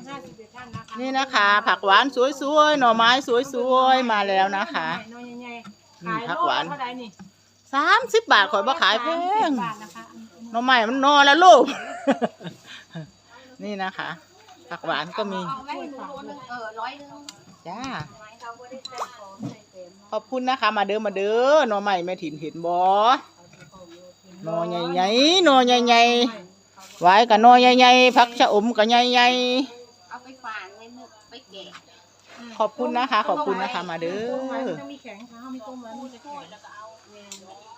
นนะคะนี่นะคะ ผักหวานสวยๆหน่อไม้สวยๆมาแล้วนะคะน้อยใหญ่ๆอืมขายผักโลหวานละเท่าไหร่นี่สามสิบบาทข่อยบ่ขายแพสมสิงบบาทนะคะหน่อไม้มันนอแล้วลูกนี่นะคะ ผักหวานก็มีเอาไว้ให้หนูโลนึงเออร้อยนึงจ้าไม้เขาบ่ได้ใส่ของใส่เต็มขอบคุณนะคะ มาเด้อมาเด้อหน่อไม้แม่ถิ่นเห็นบ่หน่อใหญ่ๆหน่อใหญ่ๆไว้กับหน่อใหญ่ๆผักชะอมกับใหญ่เขอบคุณนะคะ ขอบคุณนะคะ มาเด้ต้มไว้อ มันจะมีแข็งค่ะเขามีต้มไว้มันจะแข็ง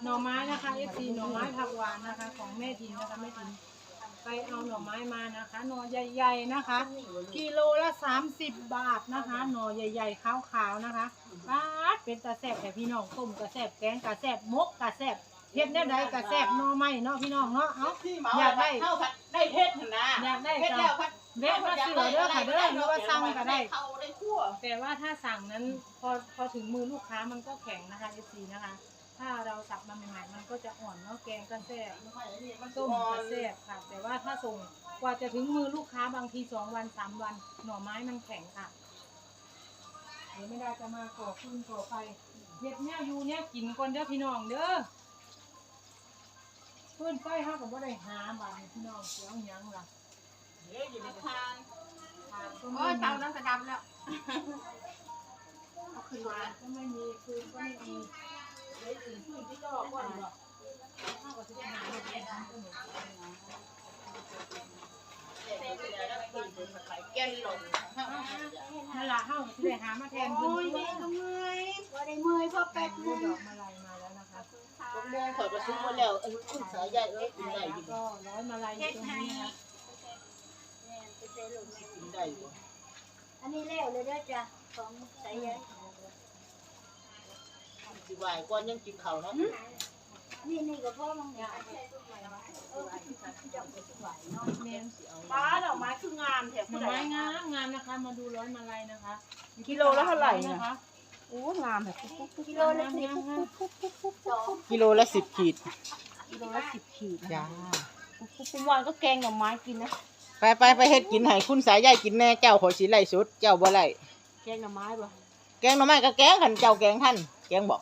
หน่อไม้นะคะเอฟซีหน่อไม้ผักหวานนะคะ ของแม่ทินนะคะแม่ทินไปเอาหน่อไม้มานะคะ หน่อใหญ่ๆนะคะ กิโลละสามสิบบาทนะคะ หน่อใหญ่ๆขาวๆนะคะบาดเป็นตาแซ่บแต่พี่น้องต้มกระแซ่บแกงกระแซ่บมกกระแซ่บเฮ็ดแน่ใดกระแซ่บหน่อไม้เนาะพี่น้องเนาะเอ้า อยากได้ได้เฮ็ดนะอยากได้ก็แวะมาซื้อเด้อค่ะเด้อหรือว่าสั่งก็ได้ เขาได้คั่วแต่ว่าถ้าสั่งนั้นพอพอถึงมือลูกค้ามันก็แข็งนะคะเอซีนะคะ ถ้าเราสับมาใหม่ๆมันก็จะอ่อนเนาะแกงก็แซ่บต้มก็แซ่บค่ะ แต่ว่าถ้าส่งกว่าจะถึงมือลูกค้าบางทีสองวันสามวัน หน่อไม้มันแข็งค่ะเดี๋ยวไม่ได้จะมาก่อขึ้นก่อไฟเฮ็ดเนี่ยอยู่เนี่ยกินก่อนเด้อพี่น้องเด้อเพื่อนไฟเฮาก็บ่ได้หาบาดนี้พี่น้องเสียงหยังล่ะเดี๋ยวอยู่ใน ทานโอ้ยเตานั้นกระดำแล้วเอาขึ้นมาก็ไม่มีคืนก็ไม่มีเดี๋ยวอื่นคืนที่กก่อนบ่เฮาก็สิไปหาเฮ็ดแกงทำก็เหมือนกันแกนหล่นนั่นล่ะเฮาสิได้หามาแทนโอ้ยนแม่ก็เมื่อยบ่ได้เมื่อยเพราะแป๊บนึงมาลัยมาแล้วนะคะตรงนี้ข่อยก็ซื้อมาแล้วเออคุณสายใหญ่เอ้ยกินได้อยู่ก็ร้อยมาลัยอยู่ตรงนี้นะคะ กินได้อยู่อันนี้แล้วเลยเด้อจ้ะของใส่ใหญ่สิไหวก่อนยังกินข้าวเนาะนี่นี่ก็พ่อมังงานแม่นป้าดอกไม้คืองามแถวหน่อไม้งามงามนะคะ มาดูร้อยมาลัยนะคะ กิโลละเท่าไหร่นะนะคะโอ้งามแบบกิโลละสิบสองกิโลละสิบขีดกิโลละสิบขีดจ้าคุมวันก็แกงหน่อไม้กินนะ ไปไปไปเฮ็ดกินให้คุณสายใหญ่กินแน่เจ้าขอยสิไล่สุด เจ้าบ่ไล่แกงหน่อไม้ป่ะแกงหน่อไม้ก็แกงขันเจ้าแกงท่านแกงบอก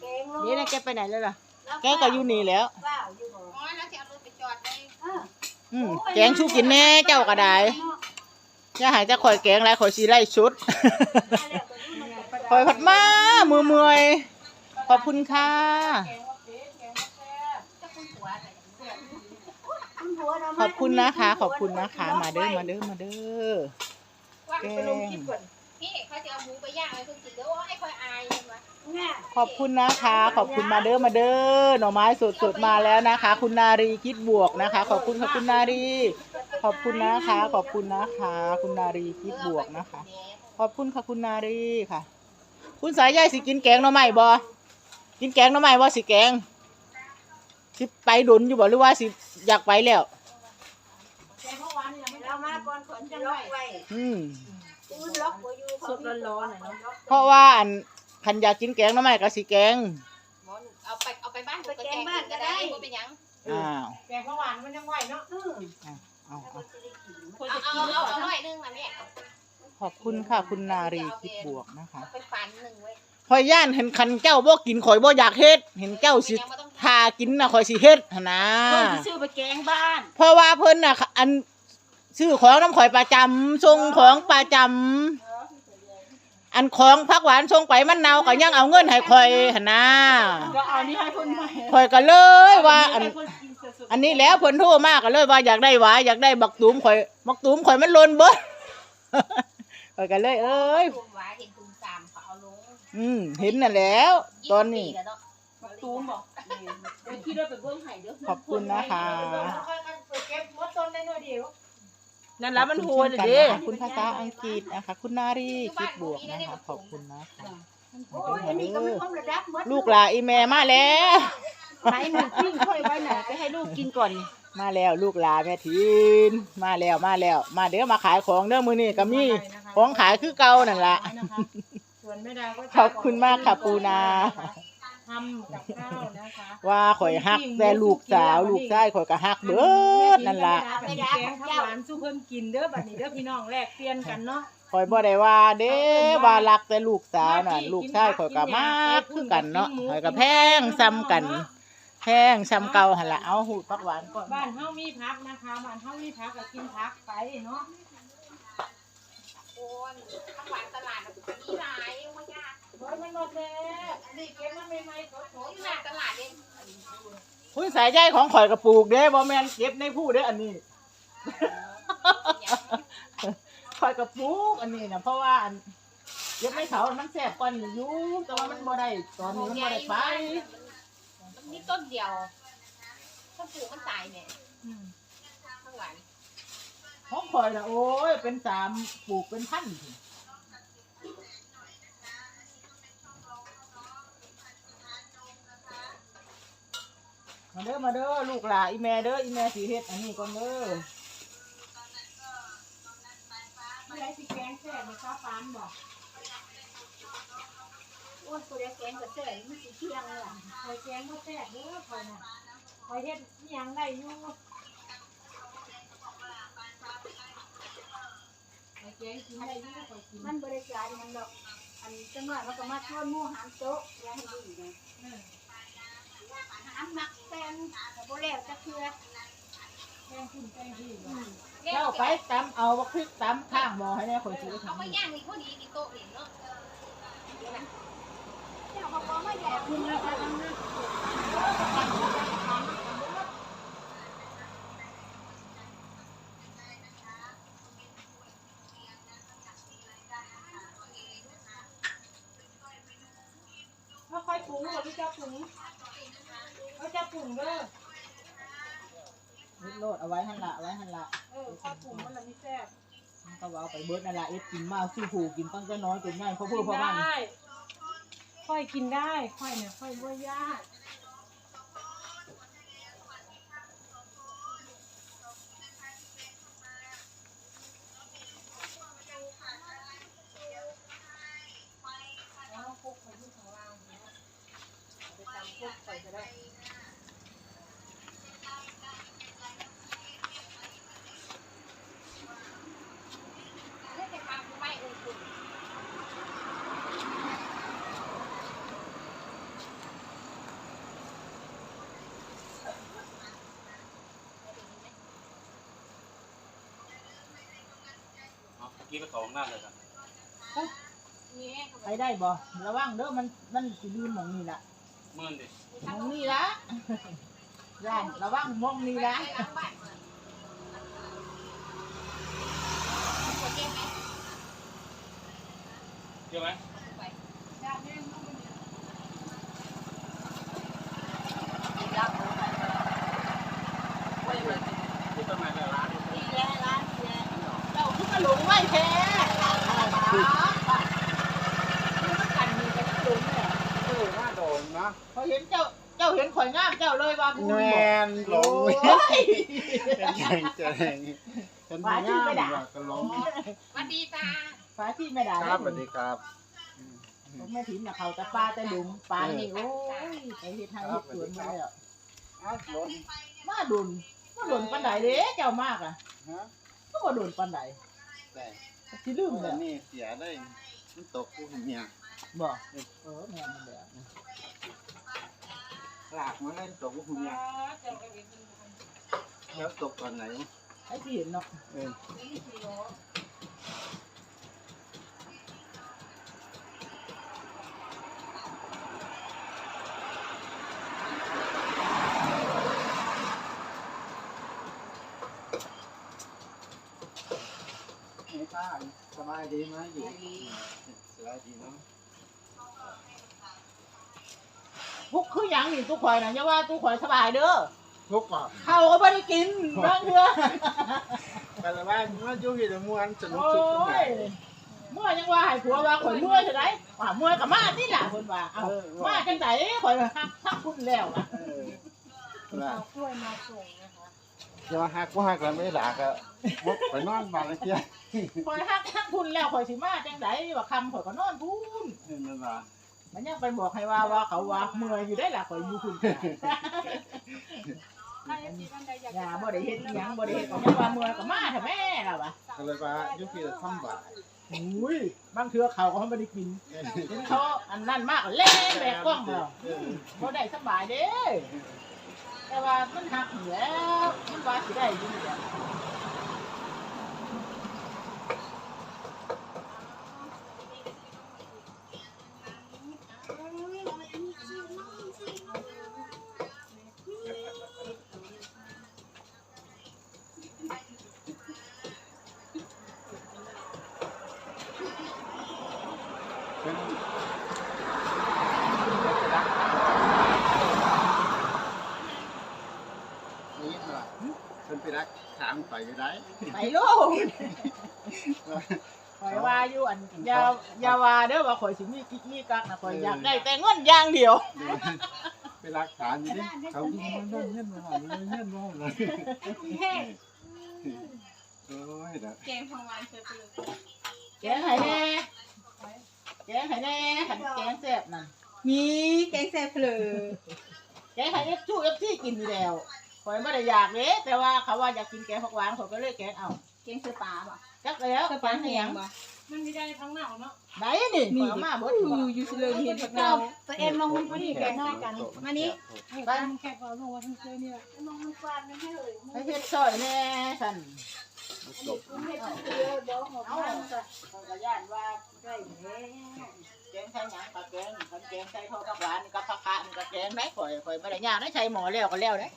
แกงโลนี่นะแกไปไหนแล้วล่ะ แกก็อยู่นี่แล้วเปล่าอยู่บ่อ๋อแล้วจะเอารถไปจอดได้เอออืมแกงชูกินแน่เจ้าก็ได้อย่าหายจะข่อยแกงไรข่อยสิไล่ชุดข่อยผัดมามือเมื่อยขอบคุณค่ะ ขอบคุณนะคะ ขอบคุณนะคะ มาเด้อมาเด้อมาเด้อแกงพี่เขาจะเอาหมูไปย่างไว้เพิ่นกินเด้อโอ้ยค่อยอายเห็นบ่เนี่ยขอบคุณนะคะ ขอบคุณมาเด้อมาเด้อหน่อไม้สดๆมาแล้วนะคะ คุณนารีคิดบวกนะคะ ขอบคุณค่ะคุณนารี ขอบคุณนะคะ ขอบคุณนะคะ คุณนารีคิดบวกนะคะ ขอบคุณค่ะคุณนารีค่ะ คุณสายใยสิกินแกงหน่อไม้บ่กินแกงหน่อไม้บ่สิแกง สิไปดุนอยู่บ่หรือว่าสิอยากไปแล้วเรามาก่อนคนจะล็อกไว้อืมปืนล็อกบ่อยู่สดร้อนๆหน่อยเนาะเพราะว่าอันคันอยากกินแกงหน่อไม้ก็สิแกงเอาไปเอาไปบ้านไปแกงบ้านก็ได้บ่เป็นหยังอ้าวแกงข้าวหวานมันยังไหวเนาะอือเอาเอาควรเอาจะเอากินหรือเอาเปล่าเอาหน่อยนึงนะแม่ขอบคุณค่ะคุณนารีคิดบวกนะคะเอาไปฝันหนึ่งไว้ ข่อยย่านเห็นคันเจ้าบ่กินข่อยบ่อยากเฮ็ด เห็นเจ้าสิทากินน่ะข่อยสิเฮ็ดหั่นนะควรจะซื้อไปแกงบ้าน เพราะว่าเพิ่นน่ะอันซื้อของน้ำข่อยประจำส่งของประจำอันของผักหวานส่งไปมันเน่าก็ยังเอาเงินให้ข่อยหั่นนะก็เอานี่ให้คนใหม่ข่อยก็เลยว่าอันให้คนกินสดๆอันนี้แล้วเพิ่นโทรมาก็เลยว่าอยากได้หวายอยากได้บักตูมข่อยบักตูมข่อยมันหล่นเบิดข่อยก็เลยเอ้ย อืมเห็นน่ะแล้ว ตอนนี้ยี่สิบปีแล้วเาะบักตูมบอกเดี๋ยวคิดว่าเป็นเบื้องไห่เดี๋ยวขอบคุณนะคะค่อยๆเปิดเก็บมดต้นได้หน่อยเดียวนั่นละมันโหดขอบเด้คุณเช่นกันนะคะขอบคุณภาษาอังกฤษนะคะ คุณนารีคิดบวกนะคะ ขอบคุณนะคะโอ้ยอันนี้ก็ไม่ต้องระดับหมดลูกหลานอีแม่มาแล้ว ไหนหมูปิ้งค่อยไว้ไหนไปให้ลูกกินก่อนนี่มาแล้วลูกหลานแม่ทินมาแล้วมาแล้ว มาเดี๋ยวมาขายของเด้อมือนี่ก็มีของขายคือเก่านั่นละ นะคะ ส่วนแม่ดาก็จะขอบคุณมากค่ะปูนาขทำกับข้าวนะคะว่าข่อยฮักแต่ลูกสาวลูกชายข่อยก็ฮักเบิดนั่นล่ะแม่แกงข้าวหวานสู้เพิ่นกินเด้อบัดนี้เด้อพี่น้องแลกเปลี่ยนกันเนาะข่อยบ่ได้ว่าเด้ว่ารักแต่ลูกสาวน่ะลูกชายข่อยก็มากคือกันเนาะข่อยก็แพงซ้ำกันแพงซ้ำเก่าหั่นล่ะเอาหูดผักหวานก่อน บ้านเฮามีพักนะคะ บ้านเฮามีพักก็กินพักไปเนาะ โอนข้าวหวานตลาดน่ะมีหลายว่ายากโอ้ยมันหมดแล้วนี่เก็บมาใหม่ๆสดที่หน้าตลาดเองคุณสายใจของข่อยก็ปลูกเด้บ่แม่นเก็บในผู้เด้ออันนี้ ข่อยก็ปลูกอันนี้น่ะเพราะว่าอันเก็บในเขามันแซ่บกว่านี้อยู่แต่ว่ามันบ่ได้ตอนนี้มันบ่ได้ไปมันมีต้นเดียว ถ้าปลูกมันตายเนี่ยๆอืมข้าวหวาน ของข่อยนะโอ้ย เป็นสามปลูกเป็นพันพุ่นมาเด้อมาเด้อลูกหลานอีแม่เด้ออีแม่สิเฮ็ดอันนี้ก่อนเด้อมีอะไรสิแกงแซ่บไหมคะปานบอกโอ้ยตัวเล็กแกงกับเสื้มันสีเที่ยงเลยอะคอยแกงก็แซ่บเด้อคอยน่ะคอยเฮ็ดยังได้อยู่ มันบริการมันดอก อันจังหวะมันก็มาทอดหมูหามโต๊ะแล้วให้ดูไงเออหามมักแฟนแต่บ่แล้วจะเคือแกงกินแกงดีเรียเจ้าไปตำเอาบักพริกตำข้างหม้อให้แน่ข่อยสิเอาไปย่างนี่พอดีนี่โต๊ะนี่เนาะเจ้าเขาบอกว่าแย่คุณนะ จะปรุงเขาจะปรุงเด้อนิดโลดเอาไว้หั่นละเอาไว้หั่นละเออค่อยปรุงมันละมีแซ่บมันก็ว่าเอาไปเบิดนั่นละเอ็ดกินมาสู้ผูกินตั้งแต่น้อยจนใหญ่เพราะกิเพื่อนเพราะมัน ได้ ค่อยกินได้ ค่อยเนี่ยค่อยบ่ยาก เรียกแต่ทำไม่อุ่นคุณ เอาเมื่อกี้ไปเขาห้องน้ำเลยกันนี่เขาไปได้บ่ระวังเด้อมันมันสิลืมหมองนี่ละเมื่อนดิหมองนี่ละย่านระวังหมองนี่ละไปล้างบ้านมาปวดเจ็บไหมเชื่อไหมไปที่ต้นไม้ในร้าน หลงไว้แท้กันมีกันสูงเลยเออน่าโดนนะพอเห็นเจ้า เจ้าเห็นข่อยงามเจ้าเลยว่ากูแมบอกนหลงโอ้ยแข่งแข่งเป็นงามอยากจะหลงสวัสดีตาฟ้าที่ไม่ได้ครับสวัสดีครับผมแม่ถิ่นน่ะเขาแต่ปลาแต่ดุมปลานี่โอ้ยไปเฮ็ดทางเฮ็ดสวนมาแล้วอ้าวหลงมาดุนมาดุนปานใดเด้เจ้ามากอะฮะก็บ่ดุนปานใด ได้ที่ลืมเล้ววนี้เสียได้มันตกกูเมียบ่เออแม่นแล้วหลากมาเล่นตกกูเมียแล้วตกตอนไหนไอ้ที่เห็นเนาะเออ ไอ้ป้าสบาย ดีไหมอยู่สบายดีเนาะพวกคือหยังนี่ตู้ข่อยน่ะอย่าว่าตู้ข่อยสบายเด้อทุกข์ก่อนข้าวก็บ่ได้กินบางเทื่อแต่ละบ้านมันอยู่ที่ตะมวนสนุกโอ้สุดตรงไหนยเมื่อยังว่าให้ผัวว่าข่อยเมื่อยจังได๋ว่าเมื่อยก็มานี่ล่ะเพิ่นว่าเอ้ามาจังได๋ข่อยฮักทักคุณแล้วอะเออล่ะเอากล้วยมาส่งนะคะ จะมาหักกูหักแล้วไม่หลากอะบกไปนอนบ้านแล้วเที่ยข่อยฮักทักคุณแล้วข่อยสิมาจังได๋ว่าคำข่อยก็นอนพูนนี่นั่นล่ะมันยังไปบอกให้ว่าว่าเขาว่าเมื่อยอยู่ได้ล่ะข่อยอยู่คุณถ้าเอฟซีท่านใดอยากอย่าบ่ได้เฮ็ดอิหยังบ่ได้เฮ็ดก็ยังว่าเมื่อยก็มาเถอะแม่ล่ะวะก็เลยว่ายุคที่จะซ้ำบ่ายอุ้ยบางเทื่อเขาก็บ่ได้กินเห็นเขาอันนั้นมากก็เล่นแบกกล้องแล้วเออบ่ได้สบายเด้ แต่ว่ามันหักเหนือมันว่าสิได้อยู่นี่แหละเป็น ได้ไปลูกข่อยว่าอยู่อันอยาอย่าว่าเด้อว่าข่อยสิมีกิ๊กมีกักนะข่อยอยากได้แต่เงินอย่างเดียว ไปรักฐาอยู่ดิเขาที่มันเงินเงินมาเงินเงินมาเลยโอ้ยเด้อแกงของวานเชฟเลยแกงไห้แน่แกงไห้แน่ขันแกงแซ่บนั่นมีแกงแซ่บเลยแกงไห้เอฟชูเอฟซีกินอยู่แล้ว ข่อยไม่ได้อยากเด้แต่ว่าเขาว่าอยากกินแกงผักหวานข่อยก็เลยแกงเอาแกงเสือปลาป่ะจักแล้วเสือปลาแห้งป่ะมันไม่ได้ทั้งหน้าเนาะไหนนี่ข่อยเอามาเบิดอยู่อยู่สิเลยเห็นผักเราตัวเองมองมันนี่แกงนอกกันมานี่บ้านแค่พอลงว่าทั้งเจอเนี่ยมองมันฟาดมันให้เลยไปเฮ็ดซอยแน่สั่นจบมันให้เตือนบอกของมันก็ข่อยก็ย่านว่าได้แล้วแกงใส่หยังกับแกงคันแกงใส่ข้าวกับหวานกับผักกาดกับแกงได้ข่อยข่อยบ่ได้ยากได้ใช้หม้อแล้วก็แล้วเด้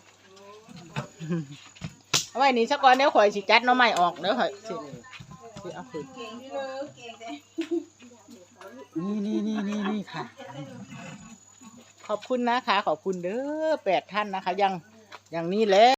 เอาไว้นี่ซะก่อนเดี๋ยวข่อยสิจัดหน่อไม้ออกเดี๋ยวข่อยสิสิเอาคืนเก่งที่เลยเก่งแต่นี่นี่นี่นี่นี่ค่ะ ขอบคุณนะคะ ขอบคุณเด้อแปดท่านนะคะ ยังอย่างนี้แหละ